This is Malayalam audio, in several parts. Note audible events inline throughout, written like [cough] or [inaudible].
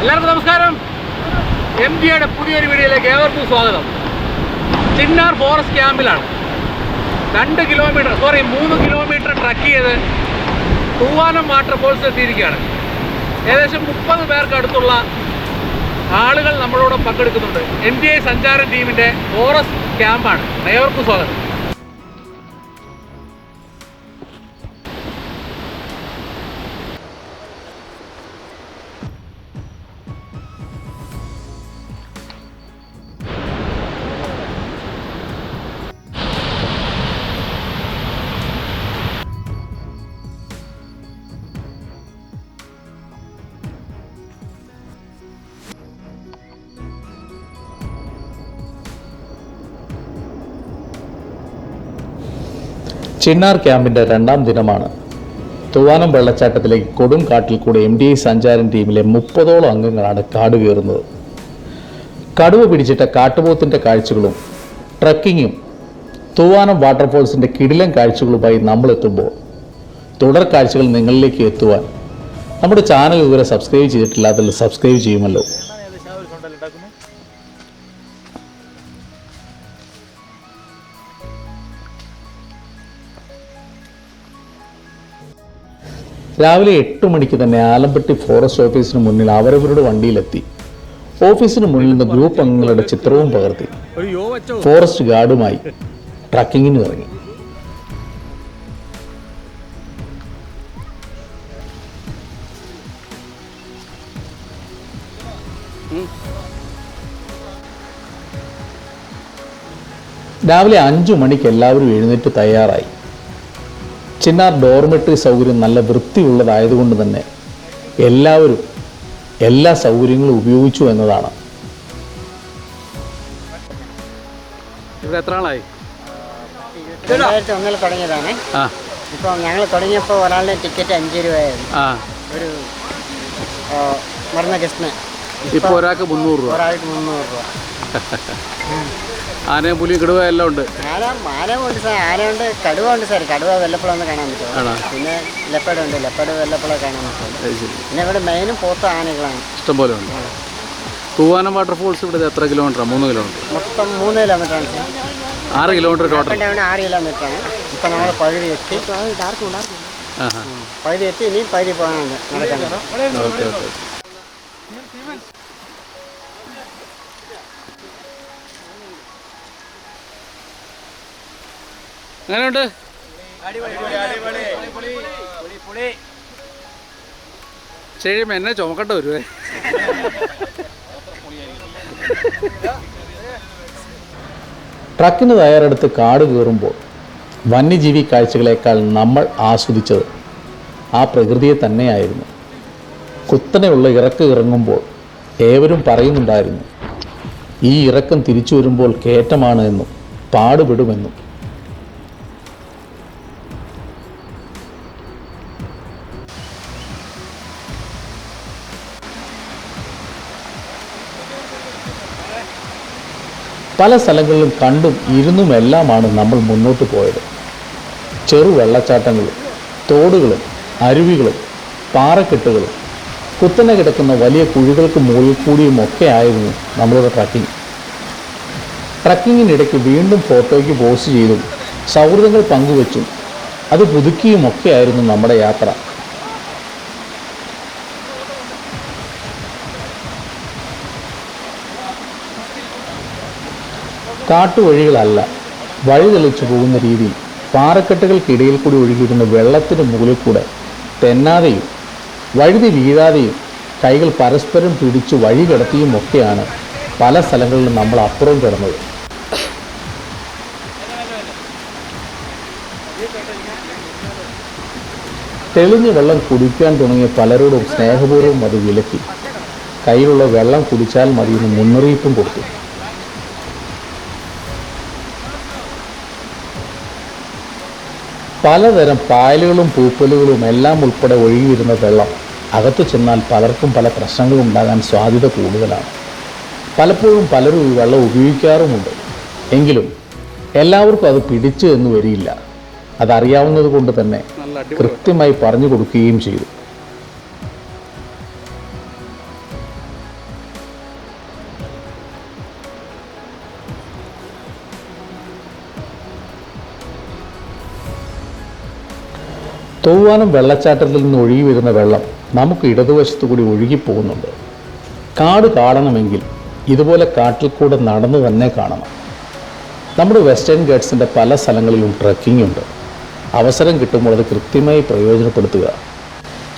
എല്ലാവർക്കും നമസ്കാരം. എം ജിയുടെ പുതിയൊരു വീഡിയോയിലേക്ക് ഏവർക്കും സ്വാഗതം. ചിന്നാർ ഫോറസ്റ്റ് ക്യാമ്പിലാണ്. രണ്ട് കിലോമീറ്റർ സോറി മൂന്ന് കിലോമീറ്റർ ട്രക്ക് ചെയ്ത് തൂവാനം വാട്ടർഫോൾസ് എത്തിയിരിക്കുകയാണ്. ഏകദേശം മുപ്പത് പേർക്ക് അടുത്തുള്ള ആളുകൾ നമ്മളോട് പങ്കെടുക്കുന്നുണ്ട്. എം ജി ഐ സഞ്ചാര ടീമിന്റെ ഫോറസ്റ്റ് ക്യാമ്പാണ്. ഏവർക്കും സ്വാഗതം. ചിന്നാർ ക്യാമ്പിന്റെ രണ്ടാം ദിനമാണ്. തൂവാനം വെള്ളച്ചാട്ടത്തിലേക്ക് കൊടും കാട്ടിൽ കൂടെ എം ഡി ഐ സഞ്ചാരൻ ടീമിലെ മുപ്പതോളം അംഗങ്ങളാണ് കാട് കയറുന്നത്. കടുവ പിടിച്ചിട്ട കാട്ടുപോത്തിന്റെ കാഴ്ചകളും ട്രക്കിങ്ങും തൂവാനം വാട്ടർഫോൾസിന്റെ കിടിലൻ കാഴ്ചകളുമായി നമ്മൾ എത്തുമ്പോൾ തുടർ കാഴ്ചകൾ നിങ്ങളിലേക്ക് എത്തുവാൻ നമ്മുടെ ചാനൽ ഇതുവരെ സബ്സ്ക്രൈബ് ചെയ്തിട്ടില്ല അതിൽ സബ്സ്ക്രൈബ് ചെയ്യുമല്ലോ. രാവിലെ എട്ട് മണിക്ക് തന്നെ ആലമ്പട്ടി ഫോറസ്റ്റ് ഓഫീസിന് മുന്നിൽ അവരവരുടെ വണ്ടിയിലെത്തി. ഓഫീസിന് മുന്നിൽ നിന്ന് ഗ്രൂപ്പ് അംഗങ്ങളുടെ ചിത്രവും പകർത്തി. ഫോറസ്റ്റ് ഗാർഡുമായി ട്രക്കിങ്ങിന് ഇറങ്ങി. രാവിലെ അഞ്ചു മണിക്ക് എല്ലാവരും എഴുന്നേറ്റ് തയ്യാറായി. ചിന്നാർ ഡോർമെട്രി സൗകര്യം നല്ല വൃത്തിയുള്ളതായതുകൊണ്ട് തന്നെ എല്ലാവരും എല്ലാ സൗകര്യങ്ങളും ഉപയോഗിച്ചു എന്നതാണ്. ഇവിടെ എത്ര ആളായി? രണ്ടായിരത്തി ഒന്നിൽ തുടങ്ങിയതാണ്. ഇപ്പോൾ ഞങ്ങൾ തുടങ്ങിയപ്പോൾ ഒരാളുടെ ടിക്കറ്റ് അഞ്ച് രൂപയായിരുന്നു. ഒരു മറന്ന കൃഷ്ണൻ ഇപ്പോൾ ഒരാൾക്ക് മുന്നൂറ് രൂപ. ഒരാൾക്ക് മുന്നൂറ് രൂപ. [laughs] ആനയും പുലിയും കടുവ എല്ലാം ഉണ്ട്. ആന ആനയുണ്ട് സാർ. ആന ഉണ്ട് കടുവ ഉണ്ട് സാർ. കടുവ വെല്ലപ്പുഴ കാണാൻ പറ്റും ആണോ? പിന്നെ ലെപ്പേഡ് ഉണ്ട്. ലെപ്പേഡ് വെല്ലപ്പുഴ കാണാൻ പറ്റും പിന്നെ ഇവിടെ മെയിനും പോത്ത ആനകളാണ്. ഇഷ്ടംപോലെ ഉണ്ട്. തൂവാനം വാട്ടർഫോൾസ് ഇവിടെ എത്ര കിലോമീറ്റർ മൂന്ന് കിലോമീറ്റർ മൊത്തം മൂന്ന് കിലോമീറ്റർ ആണ് സാർ. ആറ് കിലോമീറ്റർ ടോട്ടൽ ആറ് കിലോമീറ്റർ ആണ്. ഇപ്പം നമ്മൾ പകുതി എത്തി. ആഹാ. പകുതി എത്തി ഇനിയും പകുതി പോകാനുണ്ട്. നടക്കാൻ. എങ്ങനെയുണ്ട്? ശരി എന്നെ ചുമക്കണ്ട വരുവേ. ട്രക്കിന് തയ്യാറെടുത്ത് കാട് കയറുമ്പോൾ വന്യജീവി കാഴ്ചകളേക്കാൾ നമ്മൾ ആസ്വദിച്ചത് ആ പ്രകൃതിയെ തന്നെയായിരുന്നു. കുത്തനെയുള്ള ഇറക്ക് ഇറങ്ങുമ്പോൾ ഏവരും പറയുന്നുണ്ടായിരുന്നു ഈ ഇറക്കം തിരിച്ചു വരുമ്പോൾ കയറ്റമാണ് എന്നും പാടുപെടുമെന്നും. പല സ്ഥലങ്ങളിലും കണ്ടും ഇരുന്നുമെല്ലാമാണ് നമ്മൾ മുന്നോട്ട് പോയത്. ചെറു വെള്ളച്ചാട്ടങ്ങളും തോടുകളും അരുവികളും പാറക്കെട്ടുകളും കുത്തനെ കിടക്കുന്ന വലിയ കുഴികൾക്ക് മുകളിൽ കൂടിയും ഒക്കെ ആയിരുന്നു നമ്മളുടെ ട്രക്കിംഗ്. ട്രക്കിങ്ങിനിടയ്ക്ക് വീണ്ടും ഫോട്ടോയ്ക്ക് പോസ്റ്റ് ചെയ്തും സൗഹൃദങ്ങൾ പങ്കുവച്ചും അത് പുതുക്കിയും ഒക്കെ ആയിരുന്നു നമ്മുടെ യാത്ര. കാട്ടുവഴികളല്ല വഴി തെളിച്ചു പോകുന്ന രീതിയിൽ പാറക്കെട്ടുകൾക്കിടയിൽ കൂടി ഒഴുകിയിരുന്ന വെള്ളത്തിന് മുകളിൽ കൂടെ തെന്നാതെയും വഴുതി വീഴാതെയും കൈകൾ പരസ്പരം പിടിച്ച് വഴി കിടത്തിയും ഒക്കെയാണ് പല സ്ഥലങ്ങളിലും നമ്മൾ അപ്പുറം കിടന്നത്. തെളിഞ്ഞ വെള്ളം കുടിക്കാൻ തുടങ്ങിയ പലരോടും സ്നേഹപൂർവം അത് വിലക്കി. കയ്യിലുള്ള വെള്ളം കുടിച്ചാൽ മതിയെന്ന് മുന്നറിയിപ്പും കൊടുത്തു. പലതരം പായലുകളും പൂപ്പലുകളും എല്ലാം ഉൾപ്പെടെ ഒഴുകിയിരുന്ന വെള്ളം അകത്തു ചെന്നാൽ പലർക്കും പല പ്രശ്നങ്ങളും ഉണ്ടാകാൻ സാധ്യത കൂടുതലാണ്. പലപ്പോഴും പലരും ഈ വെള്ളം ഉപയോഗിക്കാറുമുണ്ട്. എങ്കിലും എല്ലാവർക്കും അത് പിടിച്ചു എന്ന് വരില്ല. അതറിയാവുന്നത് കൊണ്ട് തന്നെ കൃത്യമായി പറഞ്ഞു കൊടുക്കുകയും ചെയ്തു. തൂവാനം വെള്ളച്ചാട്ടത്തിൽ നിന്ന് ഒഴുകി വരുന്ന വെള്ളം നമുക്ക് ഇടതുവശത്തു കൂടി ഒഴുകിപ്പോകുന്നുണ്ട് കാട് കാണണമെങ്കിൽ ഇതുപോലെ കാട്ടിൽ കൂടെ നടന്നു തന്നെ കാണണം. നമ്മുടെ വെസ്റ്റേൺ ഗേറ്റ്സിന്റെ പല സ്ഥലങ്ങളിലും ട്രക്കിംഗ് ഉണ്ട്. അവസരം കിട്ടുമ്പോൾ അത് കൃത്യമായി പ്രയോജനപ്പെടുത്തുക.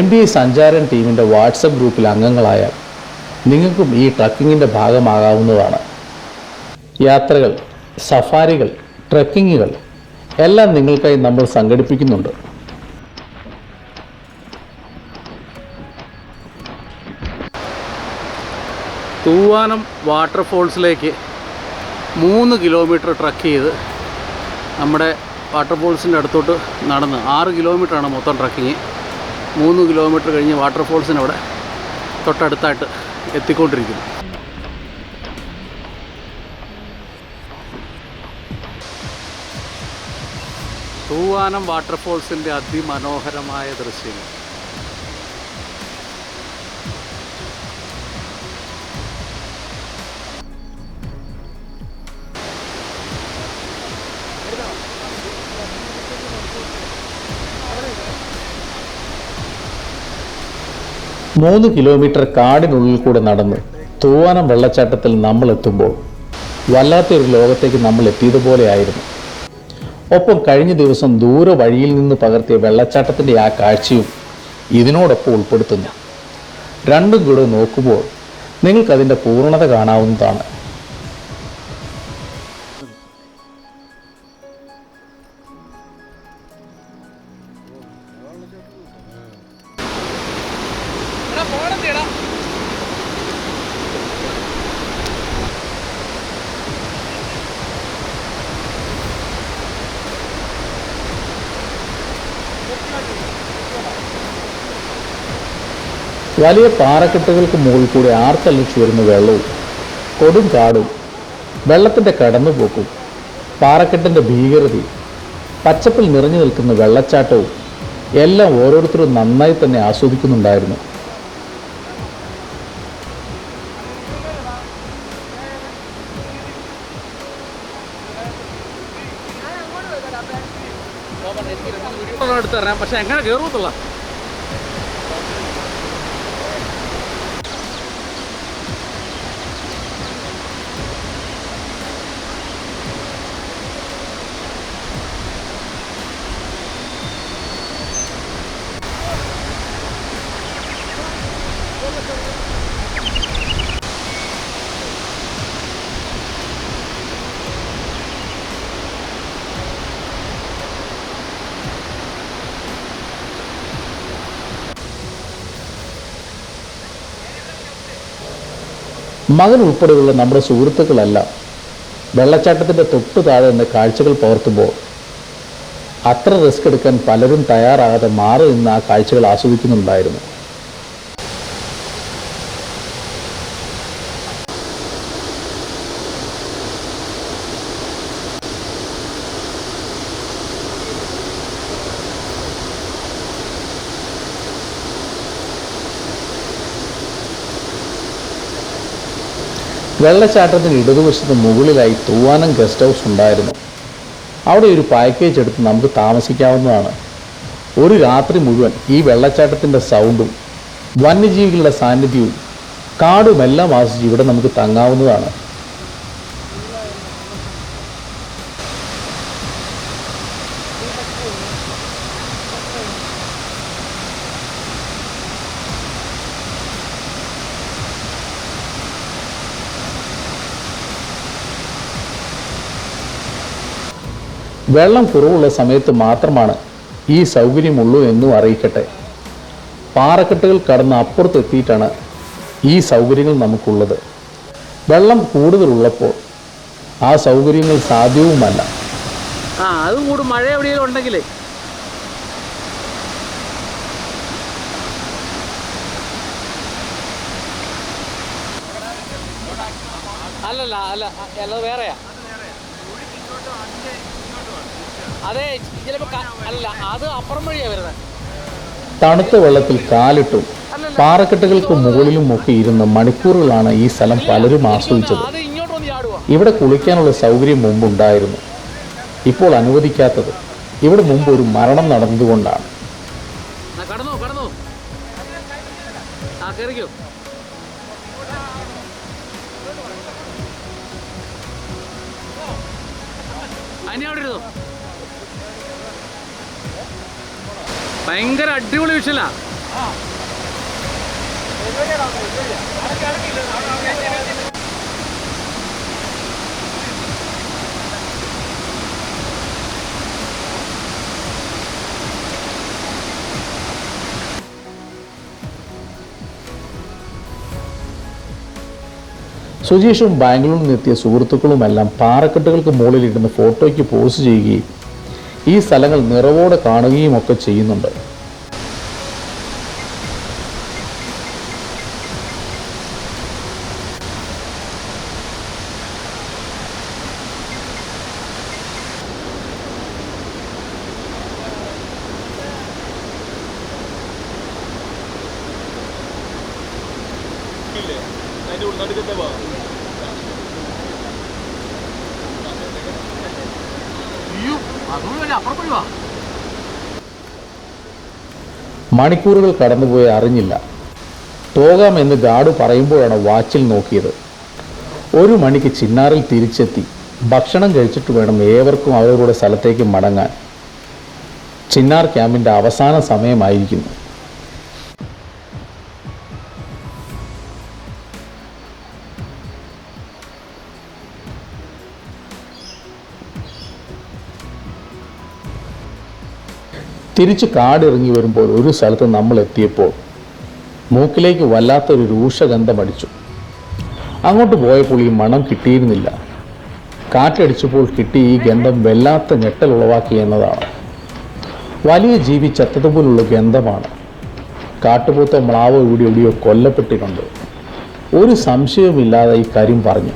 എം ബി സഞ്ചാരൻ ടീമിന്റെ വാട്സപ്പ് ഗ്രൂപ്പിൽ അംഗങ്ങളായാൽ നിങ്ങൾക്കും ഈ ട്രക്കിങ്ങിന്റെ ഭാഗമാകാവുന്നതാണ്. യാത്രകൾ സഫാരികൾ ട്രക്കിങ്ങുകൾ എല്ലാം നിങ്ങൾക്കായി നമ്മൾ സംഘടിപ്പിക്കുന്നുണ്ട്. തൂവാനം വാട്ടർഫോൾസിലേക്ക് മൂന്ന് കിലോമീറ്റർ ട്രക്ക് ചെയ്ത് നമ്മുടെ വാട്ടർഫോൾസിന്റെ അടുത്തോട്ട് നടന്ന് ആറ് കിലോമീറ്ററാണ് മൊത്തം ട്രക്കിങ്. മൂന്ന് കിലോമീറ്റർ കഴിഞ്ഞ് വാട്ടർഫോൾസിനവിടെ തൊട്ടടുത്തായിട്ട് എത്തിക്കൊണ്ടിരിക്കുന്നു. തൂവാനം വാട്ടർഫോൾസിന്റെ അതിമനോഹരമായ ദൃശ്യങ്ങൾ. മൂന്ന് കിലോമീറ്റർ കാടിനുള്ളിൽ കൂടെ നടന്ന് തൂവാനം വെള്ളച്ചാട്ടത്തിൽ നമ്മൾ എത്തുമ്പോൾ വല്ലാത്തൊരു ലോകത്തേക്ക് നമ്മൾ എത്തിയതുപോലെയായിരുന്നു ഒപ്പം കഴിഞ്ഞ ദിവസം ദൂര വഴിയിൽ നിന്ന് പകർത്തിയ വെള്ളച്ചാട്ടത്തിന്റെ ആ കാഴ്ചയും ഇതിനോടൊപ്പം ഉൾപ്പെടുത്തുന്നു. രണ്ടും കൂടെ നോക്കുമ്പോൾ നിങ്ങൾക്കതിന്റെ പൂർണത കാണാവുന്നതാണ്. വലിയ പാറക്കെട്ടുകൾക്ക് മുകളിൽ കൂടി ആർത്തള്ളിച്ചു വരുന്ന വെള്ളവും കൊടും കാടും വെള്ളത്തിന്റെ കടന്നുപോക്കും പാറക്കെട്ടിന്റെ ഭീകരതയും പച്ചപ്പിൽ നിറഞ്ഞു നിൽക്കുന്ന വെള്ളച്ചാട്ടവും എല്ലാം ഓരോരുത്തരും നന്നായി തന്നെ ആസ്വദിക്കുന്നുണ്ടായിരുന്നു. എടുത്ത് തരാം പക്ഷെ എങ്ങനെ കയറുമത്തുള്ള മകൻ ഉൾപ്പെടെയുള്ള നമ്മുടെ സുഹൃത്തുക്കളെല്ലാം. വെള്ളച്ചാട്ടത്തിന്റെ തൊട്ടു താഴെ നിന്ന് കാഴ്ചകൾ പകർത്തുമ്പോൾ അത്ര റിസ്ക് എടുക്കാൻ പലരും തയ്യാറാകാതെ മാറി നിന്ന് ആ കാഴ്ചകൾ ആസ്വദിക്കുന്നുണ്ടായിരുന്നു. വെള്ളച്ചാട്ടത്തിന് ഇടതുവശത്ത് മുകളിലായി തൂവാനം ഗസ്റ്റ് ഹൗസ് ഉണ്ടായിരുന്നു. അവിടെ ഒരു പാക്കേജ് എടുത്ത് നമുക്ക് താമസിക്കാവുന്നതാണ്. ഒരു രാത്രി മുഴുവൻ ഈ വെള്ളച്ചാട്ടത്തിന്റെ സൗണ്ടും വന്യജീവികളുടെ സാന്നിധ്യവും കാടുമെല്ലാം ആസ്വദിച്ച് ഇവിടെ നമുക്ക് തങ്ങാവുന്നതാണ്. വെള്ളം കുറവുള്ള സമയത്ത് മാത്രമാണ് ഈ സൗകര്യമുള്ളൂ എന്നും അറിയിക്കട്ടെ. പാറക്കെട്ടുകൾ കടന്ന് അപ്പുറത്തെത്തിയിട്ടാണ് ഈ സൗകര്യങ്ങൾ നമുക്കുള്ളത്. വെള്ളം കൂടുതലുള്ളപ്പോൾ ആ സൗകര്യങ്ങൾ സാധ്യവുമല്ല. ആ മഴ എവിടെയെങ്കിലും ഉണ്ടെങ്കിലേ. അല്ലല്ല അല്ല അല്ല വേറെയാ. അല്ല അത് തണുത്ത വെള്ളത്തിൽ കാലിട്ടു പാറക്കെട്ടുകൾക്ക് മുകളിലും ഒക്കെ ഇരുന്ന് മണിക്കൂറുകളാണ് ഈ സ്ഥലം പലരും ആസ്വദിച്ചത്. ഇവിടെ കുളിക്കാനുള്ള സൗകര്യം മുമ്പുണ്ടായിരുന്നു ഇപ്പോൾ അനുവദിക്കാത്തത്. ഇവിടെ മുമ്പ് ഒരു മരണം നടന്നതുകൊണ്ടാണ്. അതിനെ അവിടെ ഇരുന്നോ. ഭയങ്കര അടിപൊളി വിഷയല്ല. സുജീഷും ബാംഗ്ലൂരിൽ നിന്നെത്തിയ സുഹൃത്തുക്കളുമെല്ലാം പാറക്കെട്ടുകൾക്ക് മുകളിലിരുന്ന് ഫോട്ടോയ്ക്ക് പോസ്റ്റ് ചെയ്യുകയും ഈ സ്ഥലങ്ങൾ നിറവോടെ കാണുകയും ഒക്കെ ചെയ്യുന്നുണ്ട്. അയ്യോ അതുകൊണ്ട് അപ്പുറം പോയി വാ മണിക്കൂറുകൾ കടന്നുപോയി അറിഞ്ഞില്ല. പോകാമെന്ന് ഗാർഡ് പറയുമ്പോഴാണ് വാച്ചിൽ നോക്കിയത്. ഒരു മണിക്ക് ചിന്നാറിൽ തിരിച്ചെത്തി. ഭക്ഷണം കഴിച്ചിട്ട് വേണം ഏവർക്കും അവരവരുടെ സ്ഥലത്തേക്ക് മടങ്ങാൻ. ചിന്നാർ ക്യാമ്പിന്റെ അവസാന സമയമായിരിക്കുന്നു. തിരിച്ച് കാടിറങ്ങി വരുമ്പോൾ ഒരു സ്ഥലത്ത് നമ്മൾ എത്തിയപ്പോൾ മൂക്കിലേക്ക് വല്ലാത്തൊരു രൂക്ഷഗന്ധം അടിച്ചു. അങ്ങോട്ട് പോയപ്പോൾ ഈ മണം കിട്ടിയിരുന്നില്ല. കാറ്റടിച്ചപ്പോൾ കിട്ടി ഈ ഗന്ധം വല്ലാത്ത ഞെട്ടൽ ഉളവാക്കി എന്നതാണ്. വലിയ ജീവി ചത്തതുപോലുള്ള ഗന്ധമാണ്. കാട്ടുപോത്ത മ്ലാവ് ഇവിടെ എവിടെയോ കൊല്ലപ്പെട്ടിട്ടുണ്ട് ഒരു സംശയവുമില്ലാതെ ഈ കാര്യം പറഞ്ഞു.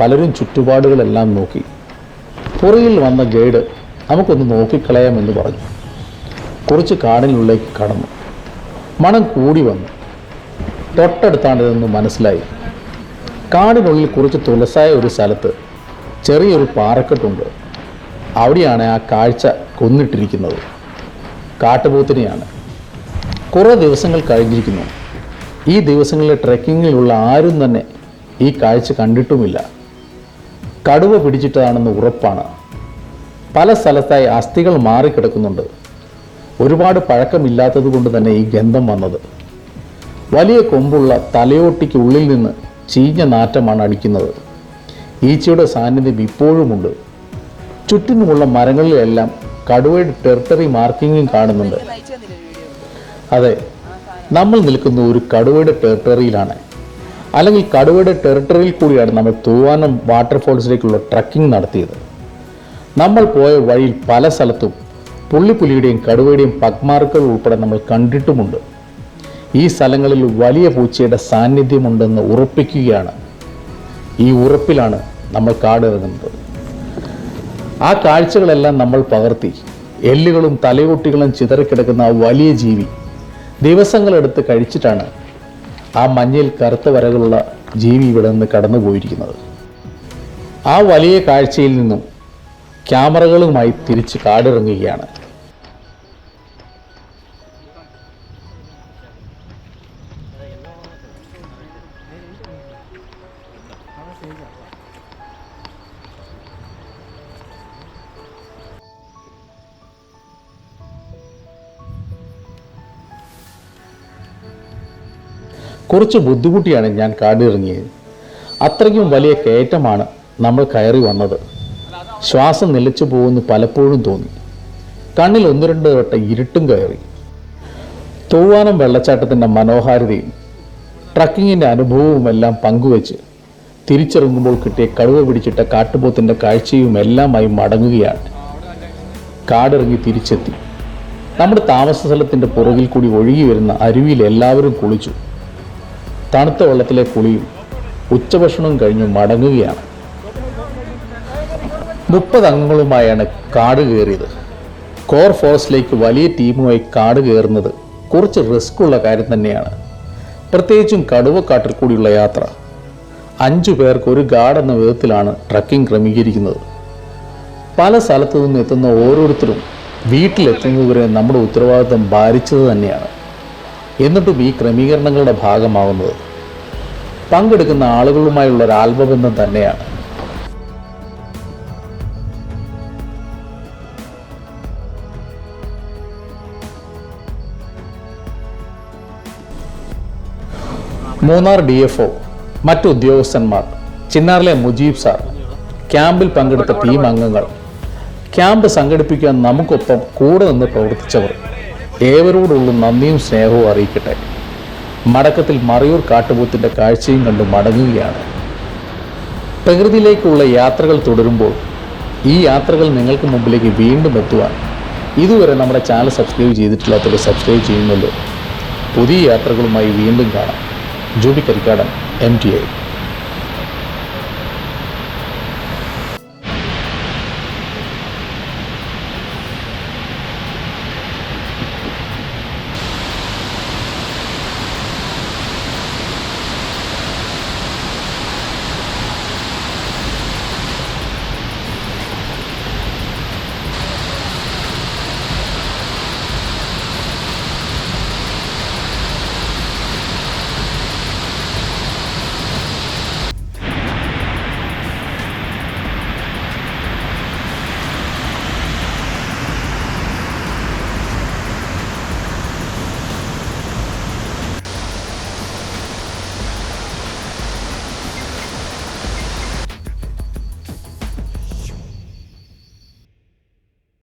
പലരും ചുറ്റുപാടുകളെല്ലാം നോക്കി. പുറയിൽ വന്ന ഗൈഡ് നമുക്കൊന്ന് നോക്കിക്കളയാമെന്ന് പറഞ്ഞു. കുറച്ച് കാടിനുള്ളിലേക്ക് കടന്നു. മണം കൂടി വന്നു. തൊട്ടടുത്താണിതെന്ന് മനസ്സിലായി. കാടിനുള്ളിൽ കുറച്ച് തുളസായ ഒരു സ്ഥലത്ത് ചെറിയൊരു പാറക്കെട്ടുണ്ട്. അവിടെയാണ് ആ കാഴ്ച കൊന്നിട്ടിരിക്കുന്നത്. കാട്ടുപോത്തിനെയാണ്. കുറേ ദിവസങ്ങൾ കഴിഞ്ഞിരിക്കുന്നു. ഈ ദിവസങ്ങളിലെ ട്രെക്കിങ്ങിലുള്ള ആരും തന്നെ ഈ കാഴ്ച കണ്ടിട്ടുമില്ല. കടുവ പിടിച്ചിട്ടതാണെന്ന് ഉറപ്പാണ്. പല സ്ഥലത്തായി അസ്ഥികൾ മാറിക്കിടക്കുന്നുണ്ട്. ഒരുപാട് പഴക്കമില്ലാത്തത് കൊണ്ട് തന്നെ ഈ ഗന്ധം വന്നത്. വലിയ കൊമ്പുള്ള തലയോട്ടിക്ക് ഉള്ളിൽ നിന്ന് ചീഞ്ഞ നാറ്റമാണ് അടിക്കുന്നത്. ഈച്ചയുടെ സാന്നിധ്യം ഇപ്പോഴുമുണ്ട്. ചുറ്റിനുമുള്ള മരങ്ങളിലെല്ലാം കടുവയുടെ ടെറിട്ടറി മാർക്കിങ്ങും കാണുന്നുണ്ട്. അതെ നമ്മൾ നിൽക്കുന്ന ഒരു കടുവയുടെ ടെറിട്ടറിയിലാണ്. അല്ലെങ്കിൽ കടുവയുടെ ടെറിട്ടറിയിൽ കൂടിയാണ് നമ്മൾ തൂവാനം വാട്ടർഫോൾസിലേക്കുള്ള ട്രക്കിംഗ് നടത്തിയത്. നമ്മൾ പോയ വഴിയിൽ പല സ്ഥലത്തും പുള്ളിപ്പുലിയുടെയും കടുവയുടെയും പഗ്മാർക്കുകൾ ഉൾപ്പെടെ നമ്മൾ കണ്ടിട്ടുമുണ്ട്. ഈ സ്ഥലങ്ങളിൽ വലിയ പൂച്ചയുടെ സാന്നിധ്യമുണ്ടെന്ന് ഉറപ്പിക്കുകയാണ്. ഈ ഉറപ്പിലാണ് നമ്മൾ കാടിറങ്ങുന്നത്. ആ കാഴ്ചകളെല്ലാം നമ്മൾ പകർത്തി. എല്ലുകളും തലയോട്ടികളും ചിതറിക്കിടക്കുന്ന ആ വലിയ ജീവി ദിവസങ്ങളെടുത്ത് കഴിച്ചിട്ടാണ് ആ മഞ്ഞയിൽ കറുത്ത വരകളുള്ള ജീവി ഇവിടെ നിന്ന് കടന്നു പോയിരിക്കുന്നത് ആ വലിയ കാഴ്ചയിൽ നിന്നും ക്യാമറകളുമായി തിരിച്ച് കാടിറങ്ങുകയാണ്. കുറച്ച് ബുദ്ധിമുട്ടിയാണ് ഞാൻ കാടിറങ്ങിയത്. അത്രയ്ക്കും വലിയ കയറ്റമാണ് നമ്മൾ കയറി വന്നത്. ശ്വാസം നിലച്ചു പോകുന്നു പലപ്പോഴും തോന്നി. കണ്ണിൽ ഒന്ന് രണ്ട് വട്ടം ഇരുട്ടും കയറി. തൂവാനം വെള്ളച്ചാട്ടത്തിന്റെ മനോഹാരിതയും ട്രക്കിങ്ങിന്റെ അനുഭവവുമെല്ലാം പങ്കുവെച്ച് തിരിച്ചിറങ്ങുമ്പോൾ കിട്ടിയ കടുവ പിടിച്ചിട്ട കാട്ടുപോത്തിന്റെ കാഴ്ചയും എല്ലാമായി മടങ്ങുകയാണ്. കാടിറങ്ങി തിരിച്ചെത്തി. നമ്മുടെ താമസ സ്ഥലത്തിന്റെ പുറകിൽ കൂടി ഒഴുകി വരുന്ന അരുവിയിൽ എല്ലാവരും കുളിച്ചു. തണുത്ത വെള്ളത്തിലെ കുളിയും ഉച്ചഭക്ഷണവും കഴിഞ്ഞ് മടങ്ങുകയാണ്. മുപ്പത് അംഗങ്ങളുമായാണ് കാട് കയറിയത്. കോർ ഫോറസ്റ്റിലേക്ക് വലിയ ടീമുമായി കാട് കയറുന്നത് കുറച്ച് റിസ്ക് ഉള്ള കാര്യം തന്നെയാണ്. പ്രത്യേകിച്ചും കടുവക്കാട്ടിൽ കൂടിയുള്ള യാത്ര. അഞ്ചു പേർക്ക് ഒരു ഗാർഡ് എന്ന വിധത്തിലാണ് ട്രക്കിംഗ് ക്രമീകരിക്കുന്നത്. പല സ്ഥലത്തു നിന്ന് എത്തുന്ന ഓരോരുത്തരും വീട്ടിലെത്തുന്നതുവരെ നമ്മുടെ ഉത്തരവാദിത്തം ഭാരിച്ചത് തന്നെയാണ്. എന്നിട്ടും ഈ ക്രമീകരണങ്ങളുടെ ഭാഗമാവുന്നത്. പങ്കെടുക്കുന്ന ആളുകളുമായുള്ള ഒരു ആത്മബന്ധം തന്നെയാണ്. മൂന്നാർ ഡി എഫ് ഒ മറ്റു ഉദ്യോഗസ്ഥന്മാർ ചിന്നാറിലെ മുജീബ് സാർ ക്യാമ്പിൽ പങ്കെടുത്ത ടീം അംഗങ്ങൾ. ക്യാമ്പ് സംഘടിപ്പിക്കാൻ നമുക്കൊപ്പം കൂടെ നിന്ന് പ്രവർത്തിച്ചവർ. ഏവരോടുള്ള നന്ദിയും സ്നേഹവും അറിയിക്കട്ടെ. മടക്കത്തിൽ മറയൂർ കാട്ടുപോത്തിന്റെ കാഴ്ചയും കണ്ട് മടങ്ങുകയാണ്. പ്രകൃതിയിലേക്കുള്ള യാത്രകൾ തുടരുമ്പോൾ ഈ യാത്രകൾ നിങ്ങൾക്ക് മുമ്പിലേക്ക് വീണ്ടും എത്തുവാൻ ഇതുവരെ നമ്മുടെ ചാനൽ സബ്സ്ക്രൈബ് ചെയ്തിട്ടില്ലാത്തവർ സബ്സ്ക്രൈബ് ചെയ്യുമല്ലോ പുതിയ യാത്രകളുമായി വീണ്ടും കാണാം. Juby Karikkadan M T I